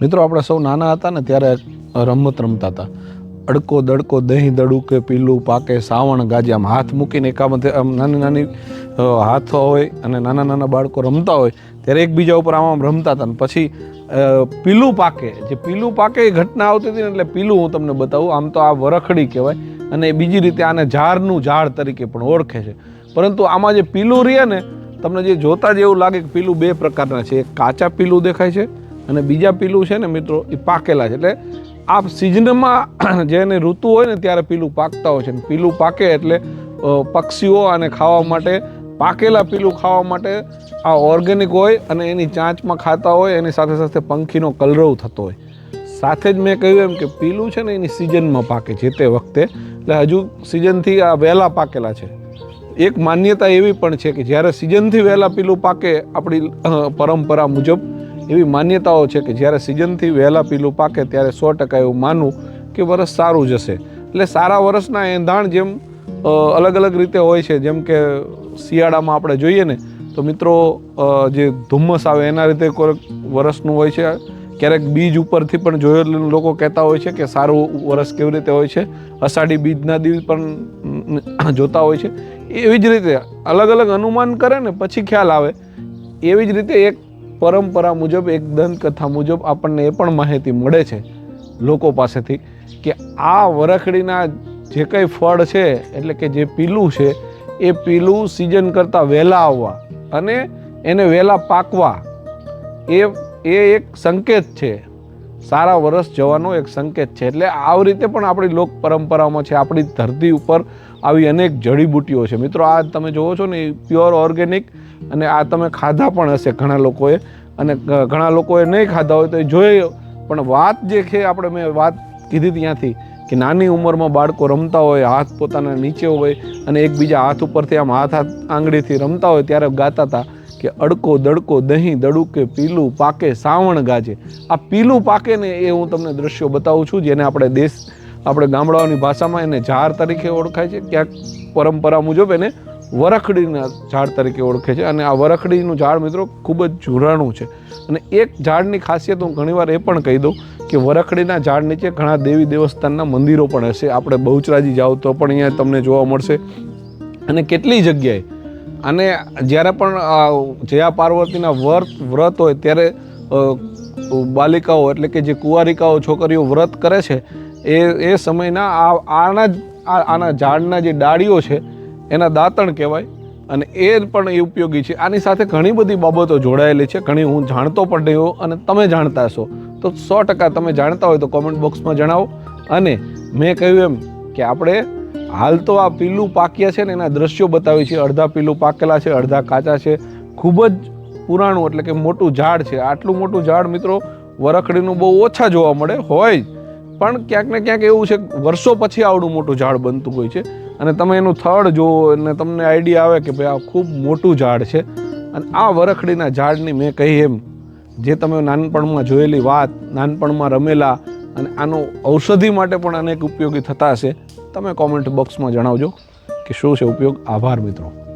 મિત્રો, આપણે સૌ નાના હતા ને ત્યારે રમત રમતા હતા. અડકો, દડકો, દહીં, દડુકે, પીલું, પાકે, સાવણ, ગાજે, આમ હાથ મૂકીને એકામાંથી આમ નાની નાની હાથો હાથ હોય અને નાના નાના બાળકો રમતા હોય ત્યારે એકબીજા ઉપર આમ આમ રમતા હતા. ને પછી પીલું પાકે. જે પીલું પાકે એ ઘટના આવતી હતી ને એટલે પીલું હું તમને બતાવું. આમ તો આ વરખડી કહેવાય અને બીજી રીતે આને ઝાડનું ઝાડ તરીકે પણ ઓળખે છે. પરંતુ આમાં જે પીલું રહે ને, તમને જે જોતા જ એવું લાગે કે પીલું બે પ્રકારના છે. એક કાચા પીલું દેખાય છે અને બીજા પીલું છે ને મિત્રો, એ પાકેલા છે. એટલે આ સિઝનમાં જેને ઋતુ હોય ને ત્યારે પીલું પાકતા હોય છે. ને પીલું પાકે એટલે પક્ષીઓ અને ખાવા માટે, પાકેલા પીલું ખાવા માટે આ ઓર્ગેનિક હોય અને એની ચાંચમાં ખાતા હોય, એની સાથે સાથે પંખીનો કલરવ થતો હોય. સાથે જ મેં કહ્યું એમ કે પીલું છે ને એની સિઝનમાં પાકે જે તે વખતે. એટલે હજુ સિઝનથી આ વહેલા પાકેલા છે. એક માન્યતા એવી પણ છે કે જ્યારે સિઝનથી વહેલા પીલું પાકે આપણી પરંપરા મુજબ એવી માન્યતાઓ છે કે જ્યારે સિઝનથી વહેલા પીલું પાકે ત્યારે સો ટકા એવું માનવું કે વરસ સારું જશે એટલે સારા વરસના એંધાણ જેમ અલગ અલગ રીતે હોય છે, જેમ કે શિયાળામાં આપણે જોઈએ ને, તો મિત્રો જે ધુમ્મસ આવે એના રીતે કોઈક વરસનું હોય છે. ક્યારેક બીજ ઉપરથી પણ જોયેલું લોકો કહેતા હોય છે કે સારું વરસ કેવી રીતે હોય છે. અષાઢી બીજના દિવસ પણ જોતા હોય છે. એવી જ રીતે અલગ અલગ અનુમાન કરે ને પછી ખ્યાલ આવે. એવી જ રીતે એક પરંપરા મુજબ, એક દંતકથા મુજબ આપણને એ પણ માહિતી મળે છે લોકો પાસેથી કે આ વરખડીના જે કંઈ ફળ છે, એટલે કે જે પીલું છે, એ પીલું સિઝન કરતાં વહેલા આવવા અને એને વહેલા પાકવા, એ એ એક સંકેત છે. સારા વરસ જવાનો એક સંકેત છે. એટલે આવી રીતે પણ આપણી લોક પરંપરામાં છે, આપણી ધરતી ઉપર આવી અનેક જડીબુટ્ટીઓ છે. મિત્રો, આ તમે જોવો છો ને પ્યોર ઓર્ગેનિક અને આ તમે ખાધા પણ હશે ઘણા લોકોએ. અને ઘણા લોકોએ નહીં ખાધા હોય તો એ જોઈએ પણ વાત જે છે, આપણે મેં વાત કીધી ત્યાંથી કે નાની ઉંમરમાં બાળકો રમતા હોય, હાથ પોતાના નીચે હોય અને એકબીજા હાથ ઉપરથી આમ હાથ હાથ આંગળીથી રમતા હોય ત્યારે ગાતા હતા. કે અડકો દડકો દહીં, દડુકે પીલું, પાકે સાવણ ગાજે. આ પીલું પાકે ને એ હું તમને દ્રશ્યો બતાવું છું, જેને આપણે દેશ, આપણે ગામડાઓની ભાષામાં એને ઝાડ તરીકે ઓળખાય છે. ક્યાંક પરંપરા મુજબ એને વરખડીના ઝાડ તરીકે ઓળખે છે. અને આ વરખડીનું ઝાડ મિત્રો ખૂબ જ જુરાણું છે. અને એક ઝાડની ખાસિયત હું ઘણીવાર એ પણ કહી દઉં કે વરખડીના ઝાડ નીચે ઘણા દેવી દેવસ્થાનના મંદિરો પણ હશે. આપણે બહુચરાજી જાઓ તો પણ અહીંયા તમને જોવા મળશે. અને કેટલી જગ્યાએ અને જ્યારે પણ જયા પાર્વતીના વ્રત વ્રત હોય ત્યારે બાલિકાઓ એટલે કે જે કુંવારિકાઓ, છોકરીઓ વ્રત કરે છે, એ એ સમયના આ, આના જ આના ઝાડના જે ડાળીઓ છે, એના દાંતણ કહેવાય. અને એ પણ એ ઉપયોગી છે. આની સાથે ઘણી બધી બાબતો જોડાયેલી છે. ઘણી હું જાણતો પણ નહીં હોઉં અને તમે જાણતા હશો. તો સો ટકા તમે જાણતા હોય તો કોમેન્ટ બોક્સમાં જણાવો. અને મેં કહ્યું એમ કે આપણે હાલ તો આ પીલું પાક્યા છે ને એના દ્રશ્યો બતાવે છે. અડધા પીલું પાકેલા છે, અડધા કાચા છે. ખૂબ જ પુરાણું એટલે કે મોટું ઝાડ છે. આટલું મોટું ઝાડ મિત્રો વરખડીનું બહુ ઓછા જોવા મળે, હોય પણ ક્યાંક ને ક્યાંક એવું છે વર્ષો પછી આવડું મોટું ઝાડ બનતું હોય છે. અને તમે એનું થડ જુઓ અને તમને આઈડિયા આવે કે ભાઈ આ ખૂબ મોટું ઝાડ છે. અને આ વરખડીના ઝાડની મેં કહી એમ, જે તમે નાનપણમાં જોયેલી વાત, નાનપણમાં રમેલા અને આનો ઔષધિ માટે પણ અનેક ઉપયોગી થતા હશે. તમે કોમેન્ટ બોક્સમાં જણાવજો કે શું છે ઉપયોગ. આભાર મિત્રો.